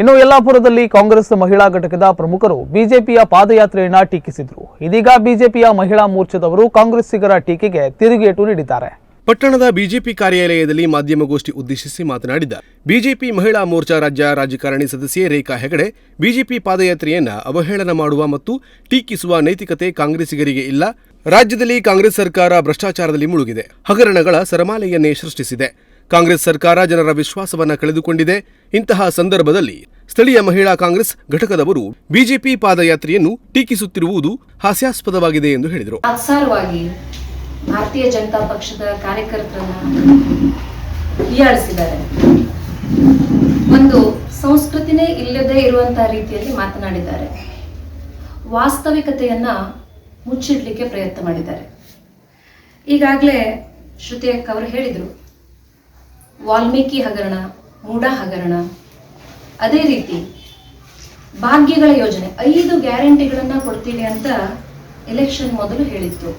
ಇನ್ನು ಯಲ್ಲಾಪುರದಲ್ಲಿ ಕಾಂಗ್ರೆಸ್ ಮಹಿಳಾ ಘಟಕದ ಪ್ರಮುಖರು ಬಿಜೆಪಿಯ ಪಾದಯಾತ್ರೆಯನ್ನ ಟೀಕಿಸಿದ್ರು. ಇದೀಗ ಬಿಜೆಪಿಯ ಮಹಿಳಾ ಮೋರ್ಚಾದವರು ಕಾಂಗ್ರೆಸ್ಸಿಗರ ಟೀಕೆಗೆ ತಿರುಗೇಟು ನೀಡಿದ್ದಾರೆ. ಪಟ್ಟಣದ ಬಿಜೆಪಿ ಕಾರ್ಯಾಲಯದಲ್ಲಿ ಮಾಧ್ಯಮಗೋಷ್ಠಿ ಉದ್ದೇಶಿಸಿ ಮಾತನಾಡಿದ ಬಿಜೆಪಿ ಮಹಿಳಾ ಮೋರ್ಚಾ ರಾಜ್ಯ ರಾಜಕಾರಣಿ ಸದಸ್ಯೆ ರೇಖಾ ಹೆಗಡೆ, ಬಿಜೆಪಿ ಪಾದಯಾತ್ರೆಯನ್ನ ಅವಹೇಳನ ಮಾಡುವ ಮತ್ತು ಟೀಕಿಸುವ ನೈತಿಕತೆ ಕಾಂಗ್ರೆಸ್ಸಿಗರಿಗೆ ಇಲ್ಲ. ರಾಜ್ಯದಲ್ಲಿ ಕಾಂಗ್ರೆಸ್ ಸರ್ಕಾರ ಭ್ರಷ್ಟಾಚಾರದಲ್ಲಿ ಮುಳುಗಿದೆ. ಹಗರಣಗಳ ಸರಮಾಲೆಯನ್ನೇ ಸೃಷ್ಟಿಸಿದೆ. ಕಾಂಗ್ರೆಸ್ ಸರ್ಕಾರ ಜನರ ವಿಶ್ವಾಸವನ್ನು ಕಳೆದುಕೊಂಡಿದೆ. ಇಂತಹ ಸಂದರ್ಭದಲ್ಲಿ ಸ್ಥಳೀಯ ಮಹಿಳಾ ಕಾಂಗ್ರೆಸ್ ಘಟಕದವರು ಬಿಜೆಪಿ ಪಾದಯಾತ್ರೆಯನ್ನು ಟೀಕಿಸುತ್ತಿರುವುದು ಹಾಸ್ಯಾಸ್ಪದವಾಗಿದೆ ಎಂದು ಹೇಳಿದರು. ಭಾರತೀಯ ಜನತಾ ಪಕ್ಷದ ಕಾರ್ಯಕರ್ತರನ್ನ ಒಂದು ಸಂಸ್ಕೃತಿನೇ ಇಲ್ಲದೆ ಇರುವಂತಹ ರೀತಿಯಲ್ಲಿ ಮಾತನಾಡಿದ್ದಾರೆ. ವಾಸ್ತವಿಕತೆಯನ್ನ ಮುಚ್ಚಿಡ್ಲಿಕ್ಕೆ ಪ್ರಯತ್ನ ಮಾಡಿದ್ದಾರೆ. ಈಗಾಗಲೇ ಶ್ರುತಿ ಅವರು ಹೇಳಿದರು ವಾಲ್ಮೀಕಿ ಹಗರಣ ಮೂಡ ಹಗರಣ. ಅದೇ ರೀತಿ ಭಾಗ್ಯಗಳ ಯೋಜನೆ, ಐದು ಗ್ಯಾರಂಟಿಗಳನ್ನ ಕೊಡ್ತೀವಿ ಅಂತ ಎಲೆಕ್ಷನ್ ಮೊದಲು ಹೇಳಿತ್ತು.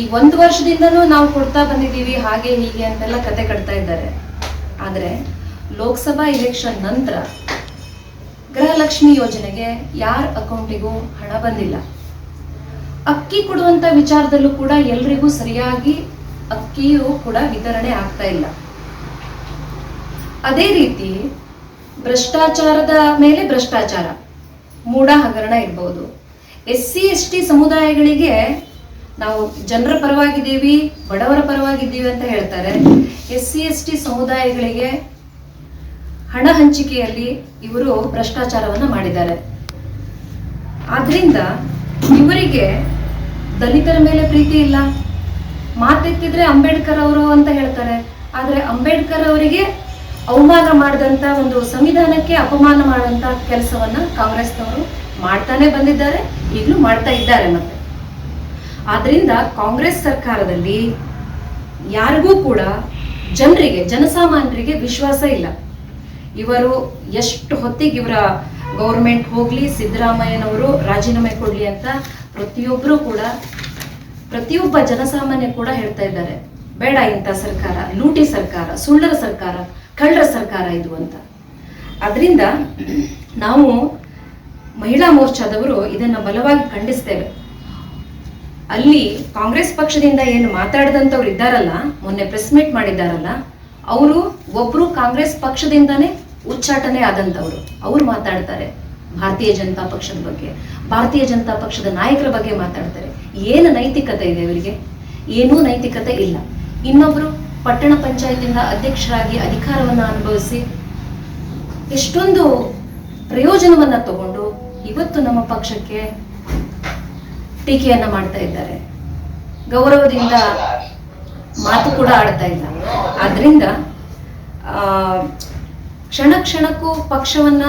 ಈ ಒಂದು ವರ್ಷದಿಂದನೂ ನಾವು ಕೊಡ್ತಾ ಬಂದಿದ್ದೀವಿ, ಹಾಗೆ ಹೀಗೆ ಅಂತೆಲ್ಲ ಕತೆ ಕಟ್ತಾ ಇದ್ದಾರೆ. ಆದರೆ ಲೋಕಸಭಾ ಎಲೆಕ್ಷನ್ ನಂತರ ಗೃಹಲಕ್ಷ್ಮಿ ಯೋಜನೆಗೆ ಯಾರ ಅಕೌಂಟಿಗೂ ಹಣ ಬಂದಿಲ್ಲ. ಅಕ್ಕಿ ಕೊಡುವಂತ ವಿಚಾರದಲ್ಲೂ ಕೂಡ ಎಲ್ರಿಗೂ ಸರಿಯಾಗಿ ಅಕ್ಕಿಯೂ ಕೂಡ ವಿತರಣೆ ಆಗ್ತಾ ಇಲ್ಲ. ಅದೇ ರೀತಿ ಭ್ರಷ್ಟಾಚಾರದ ಮೇಲೆ ಭ್ರಷ್ಟಾಚಾರ, ಮೂಢ ಹಗರಣ ಇರ್ಬೋದು. ಎಸ್ ಸಿ ಎಸ್ ಟಿ ಸಮುದಾಯಗಳಿಗೆ ನಾವು ಜನರ ಪರವಾಗಿದ್ದೀವಿ, ಬಡವರ ಪರವಾಗಿದ್ದೀವಿ ಅಂತ ಹೇಳ್ತಾರೆ. ಎಸ್ ಸಿ ಎಸ್ ಟಿ ಸಮುದಾಯಗಳಿಗೆ ಹಣ ಹಂಚಿಕೆಯಲ್ಲಿ ಇವರು ಭ್ರಷ್ಟಾಚಾರವನ್ನು ಮಾಡಿದ್ದಾರೆ. ಆದ್ರಿಂದ ಇವರಿಗೆ ದಲಿತರ ಮೇಲೆ ಪ್ರೀತಿ ಇಲ್ಲ. ಮಾತೆತ್ತಿದ್ರೆ ಅಂಬೇಡ್ಕರ್ ಅವರು ಅಂತ ಹೇಳ್ತಾರೆ. ಆದ್ರೆ ಅಂಬೇಡ್ಕರ್ ಅವರಿಗೆ ಅವಮಾನ ಮಾಡಿದಂತ ಒಂದು ಸಂವಿಧಾನಕ್ಕೆ ಅಪಮಾನ ಮಾಡುವಂತ ಕೆಲಸವನ್ನ ಕಾಂಗ್ರೆಸ್ನವರು ಮಾಡ್ತಾನೆ ಬಂದಿದ್ದಾರೆ, ಈಗಲೂ ಮಾಡ್ತಾ ಇದ್ದಾರೆ ಮತ್ತೆ. ಆದ್ರಿಂದ ಕಾಂಗ್ರೆಸ್ ಸರ್ಕಾರದಲ್ಲಿ ಯಾರಿಗೂ ಕೂಡ ಜನರಿಗೆ, ಜನಸಾಮಾನ್ಯರಿಗೆ ವಿಶ್ವಾಸ ಇಲ್ಲ. ಇವರು ಎಷ್ಟು ಹೊತ್ತಿಗೆ ಇವರ ಗೌರ್ಮೆಂಟ್ ಹೋಗ್ಲಿ, ಸಿದ್ದರಾಮಯ್ಯನವರು ರಾಜೀನಾಮೆ ಕೊಡ್ಲಿ ಅಂತ ಪ್ರತಿಯೊಬ್ಬರು ಕೂಡ ಪ್ರತಿಯೊಬ್ಬ ಜನಸಾಮಾನ್ಯ ಕೂಡ ಹೇಳ್ತಾ ಇದ್ದಾರೆ, ಬೇಡ ಇಂಥ ಸರ್ಕಾರ, ಲೂಟಿ ಸರ್ಕಾರ, ಸುಳ್ಳರ ಸರ್ಕಾರ, ಕಳ್ಳರ ಸರ್ಕಾರ ಇದು ಅಂತ. ಅದರಿಂದ ನಾವು ಮಹಿಳಾ ಮೋರ್ಚಾದವರು ಇದನ್ನ ಬಲವಾಗಿ ಖಂಡಿಸ್ತೇವೆ. ಅಲ್ಲಿ ಕಾಂಗ್ರೆಸ್ ಪಕ್ಷದಿಂದ ಏನು ಮಾತಾಡಿದಂಥವ್ರು ಇದ್ದಾರಲ್ಲ, ಮೊನ್ನೆ ಪ್ರೆಸ್ ಮೀಟ್ ಮಾಡಿದ್ದಾರಲ್ಲ, ಅವರು ಒಬ್ರು ಕಾಂಗ್ರೆಸ್ ಪಕ್ಷದಿಂದನೇ ಉಚ್ಚಾಟನೆ ಆದಂಥವ್ರು ಅವ್ರು ಮಾತಾಡ್ತಾರೆ. ಭಾರತೀಯ ಜನತಾ ಪಕ್ಷದ ಬಗ್ಗೆ, ಭಾರತೀಯ ಜನತಾ ಪಕ್ಷದ ನಾಯಕರ ಬಗ್ಗೆ ಮಾತಾಡ್ತಾರೆ. ಏನು ನೈತಿಕತೆ ಇದೆ ಇವರಿಗೆ ಏನೂ ನೈತಿಕತೆ ಇಲ್ಲ. ಇನ್ನೊಬ್ರು ಪಟ್ಟಣ ಪಂಚಾಯತಿಂದ ಅಧ್ಯಕ್ಷರಾಗಿ ಅಧಿಕಾರವನ್ನ ಅನುಭವಿಸಿ ಎಷ್ಟೊಂದು ಪ್ರಯೋಜನವನ್ನ ತಗೊಂಡು ಇವತ್ತು ನಮ್ಮ ಪಕ್ಷಕ್ಕೆ ಟೀಕೆಯನ್ನ ಮಾಡ್ತಾ ಇದ್ದಾರೆ. ಗೌರವದಿಂದ ಮಾತು ಕೂಡ ಆಡ್ತಾ ಇಲ್ಲ. ಆದ್ರಿಂದ ಕ್ಷಣ ಕ್ಷಣಕ್ಕೂ ಪಕ್ಷವನ್ನ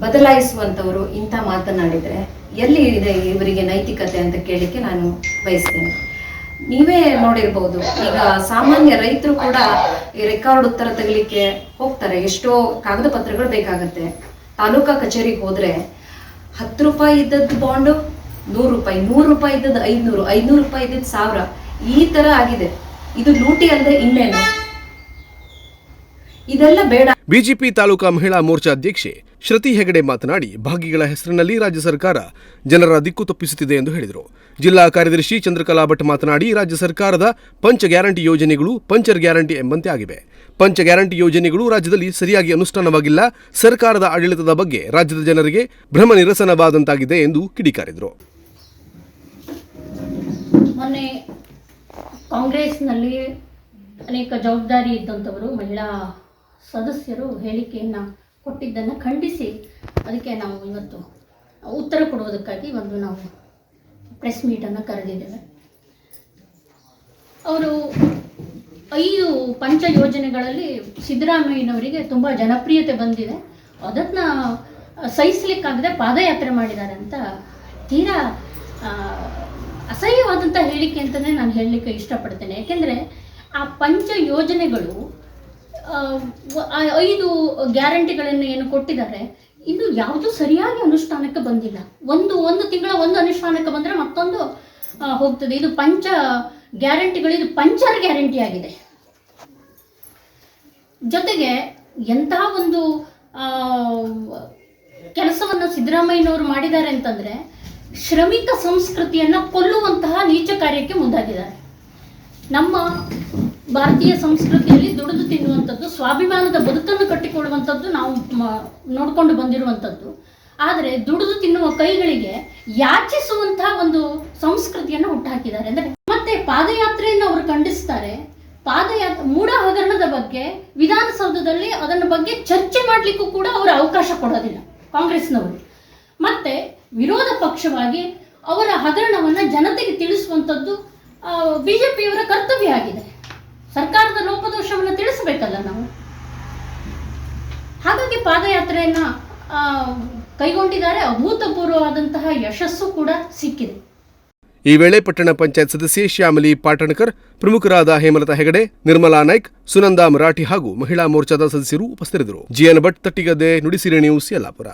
ಬದಲಾಯಿಸುವಂತವರು ಇಂಥ ಮಾತನಾಡಿದ್ರೆ ಎಲ್ಲಿ ಇದೆ ಇವರಿಗೆ ನೈತಿಕತೆ ಅಂತ ಕೇಳಲಿಕ್ಕೆ ನಾನು ಬಯಸ್ತೇನೆ. ನೀವೇ ನೋಡಿರ್ಬೋದು, ಈಗ ಸಾಮಾನ್ಯ ರೈತರು ಕೂಡ ಈ ರೆಕಾರ್ಡ್ ಉತ್ತರ ತೆಗಲಿಕ್ಕೆ ಹೋಗ್ತಾರೆ. ಎಷ್ಟೋ ಕಾಗದ ಪತ್ರಗಳು ಬೇಕಾಗತ್ತೆ. ತಾಲೂಕಾ ಕಚೇರಿಗೆ ಹೋದ್ರೆ ಹತ್ತು ರೂಪಾಯಿ ಇದ್ದದ್ದು ಬಾಂಡು ನೂರು ರೂಪಾಯಿ ನೂರು ರೂಪಾಯಿ ಇದ್ದದ್ದು ಐದ್ನೂರು ಐದ್ನೂರು ರೂಪಾಯಿ ಇದ್ದದ್ದು ಸಾವಿರ. ಈ ತರ ಆಗಿದೆ. ಇದು ಲೂಟಿ ಅಲ್ಲದೆ ಇನ್ನೇನು? ಇದೆಲ್ಲ ಬೇಡ. ಬಿಜೆಪಿ ತಾಲೂಕಾ ಮಹಿಳಾ ಮೋರ್ಚಾ ಅಧ್ಯಕ್ಷೆ ಶ್ರುತಿ ಹೆಗಡೆ ಮಾತನಾಡಿ, ಭಾಗಿಗಳ ಹೆಸರಿನಲ್ಲಿ ರಾಜ್ಯ ಸರ್ಕಾರ ಜನರ ದಿಕ್ಕು ತಪ್ಪಿಸುತ್ತಿದೆ ಎಂದು ಹೇಳಿದರು. ಜಿಲ್ಲಾ ಕಾರ್ಯದರ್ಶಿ ಚಂದ್ರಕಲಾ ಭಟ್ ಮಾತನಾಡಿ, ರಾಜ್ಯ ಸರ್ಕಾರದ ಪಂಚ ಗ್ಯಾರಂಟಿ ಯೋಜನೆಗಳು ಪಂಚರ್ ಗ್ಯಾರಂಟಿ ಎಂಬಂತೆ ಆಗಿವೆ. ಪಂಚ ಗ್ಯಾರಂಟಿ ಯೋಜನೆಗಳು ರಾಜ್ಯದಲ್ಲಿ ಸರಿಯಾಗಿ ಅನುಷ್ಠಾನವಾಗಿಲ್ಲ, ಸರ್ಕಾರದ ಆಡಳಿತದ ಬಗ್ಗೆ ರಾಜ್ಯದ ಜನರಿಗೆ ಭ್ರಮ ನಿರಸನವಾದಂತಾಗಿದೆ ಎಂದು ಕಿಡಿಕಾರಿದರು. ಅನೇಕ ಜವಾಬ್ದಾರಿ ಇದ್ದಂಥವರು, ಮಹಿಳಾ ಸದಸ್ಯರು ಹೇಳಿಕೆಯನ್ನು ಕೊಟ್ಟಿದ್ದನ್ನು ಖಂಡಿಸಿ ಅದಕ್ಕೆ ನಾವು ಇವತ್ತು ಉತ್ತರ ಕೊಡುವುದಕ್ಕಾಗಿ ಒಂದು ನಾವು ಪ್ರೆಸ್ ಮೀಟನ್ನು ಕರೆದಿದ್ದೇವೆ. ಅವರು ಐದು ಪಂಚ ಯೋಜನೆಗಳಲ್ಲಿ ಸಿದ್ದರಾಮಯ್ಯನವರಿಗೆ ತುಂಬ ಜನಪ್ರಿಯತೆ ಬಂದಿದೆ. ಅದನ್ನು ಸಹಿಸಲಿಕ್ಕಾಗದೆ ಪಾದಯಾತ್ರೆ ಮಾಡಿದ್ದಾರೆ ಅಂತ ತೀರಾ ಅಸಹ್ಯವಾದಂಥ ಹೇಳಿಕೆ ಅಂತಲೇ ನಾನು ಹೇಳಲಿಕ್ಕೆ ಇಷ್ಟಪಡ್ತೇನೆ. ಯಾಕೆಂದರೆ ಆ ಪಂಚ ಯೋಜನೆಗಳು ಐದು ಗ್ಯಾರಂಟಿಗಳನ್ನು ಏನು ಕೊಟ್ಟಿದ್ದಾರೆ, ಇನ್ನು ಯಾವುದು ಸರಿಯಾಗಿ ಅನುಷ್ಠಾನಕ್ಕೆ ಬಂದಿಲ್ಲ. ಒಂದು ಒಂದು ತಿಂಗಳ ಒಂದು ಅನುಷ್ಠಾನಕ್ಕೆ ಬಂದರೆ ಮತ್ತೊಂದು ಹೋಗ್ತದೆ. ಇದು ಪಂಚ ಗ್ಯಾರಂಟಿಗಳು, ಇದು ಪಂಚರ್ ಗ್ಯಾರಂಟಿ ಆಗಿದೆ. ಜೊತೆಗೆ ಎಂತಹ ಒಂದು ಕೆಲಸವನ್ನು ಸಿದ್ದರಾಮಯ್ಯನವರು ಮಾಡಿದ್ದಾರೆ ಅಂತಂದರೆ, ಶ್ರಮಿಕ ಸಂಸ್ಕೃತಿಯನ್ನು ಕೊಲ್ಲುವಂತಹ ನೀಚ ಕಾರ್ಯಕ್ಕೆ ಮುಂದಾಗಿದ್ದಾರೆ. ನಮ್ಮ ಭಾರತೀಯ ಸಂಸ್ಕೃತಿಯಲ್ಲಿ ದುಡಿದು ತಿನ್ನುವಂಥದ್ದು, ಸ್ವಾಭಿಮಾನದ ಬದುಕನ್ನು ಕಟ್ಟಿಕೊಳ್ಳುವಂಥದ್ದು ನಾವು ನೋಡಿಕೊಂಡು ಬಂದಿರುವಂಥದ್ದು. ಆದರೆ ದುಡಿದು ತಿನ್ನುವ ಕೈಗಳಿಗೆ ಯಾಚಿಸುವಂತಹ ಒಂದು ಸಂಸ್ಕೃತಿಯನ್ನು ಹುಟ್ಟುಹಾಕಿದ್ದಾರೆ ಅಂದರೆ ಮತ್ತೆ ಪಾದಯಾತ್ರೆಯನ್ನು ಅವರು ಖಂಡಿಸ್ತಾರೆ. ಪಾದಯಾತ್ರೆ ಮೂಢ ಹಗರಣದ ಬಗ್ಗೆ ವಿಧಾನಸೌಧದಲ್ಲಿ ಅದನ್ನ ಬಗ್ಗೆ ಚರ್ಚೆ ಮಾಡಲಿಕ್ಕೂ ಕೂಡ ಅವರು ಅವಕಾಶ ಕೊಡೋದಿಲ್ಲ ಕಾಂಗ್ರೆಸ್ನವರು. ಮತ್ತೆ ವಿರೋಧ ಪಕ್ಷವಾಗಿ ಅವರ ಹಗರಣವನ್ನು ಜನತೆಗೆ ತಿಳಿಸುವಂಥದ್ದು ಬಿ ಜೆ ಪಿಯವರ ಕರ್ತವ್ಯ ಆಗಿದೆ. ಸರ್ಕಾರದ ಲೋಪದೋಷವನ್ನು ತಿಳಿಸಬೇಕಲ್ಲ ನಾವು? ಹಾಗಾಗಿ ಪಾದಯಾತ್ರೆಯನ್ನು ಕೈಗೊಂಡಿದ್ದಾರೆ. ಅಭೂತಪೂರ್ವವಾದಂತಹ ಯಶಸ್ಸು ಕೂಡ ಸಿಕ್ಕಿದೆ. ಈ ವೇಳೆ ಪಟ್ಟಣ ಪಂಚಾಯತ್ ಸದಸ್ಯೆ ಶ್ಯಾಮಲಿ ಪಾಟಣಕರ್, ಪ್ರಮುಖರಾದ ಹೇಮಲತಾ ಹೆಗಡೆ, ನಿರ್ಮಲಾ ನಾಯ್ಕ್, ಸುನಂದಾ ಮರಾಠಿ ಹಾಗೂ ಮಹಿಳಾ ಮೋರ್ಚಾದ ಸದಸ್ಯರು ಉಪಸ್ಥಿತರಿದ್ದರು. G N Bhat Tattigadde, Nudisiri news Yellapur.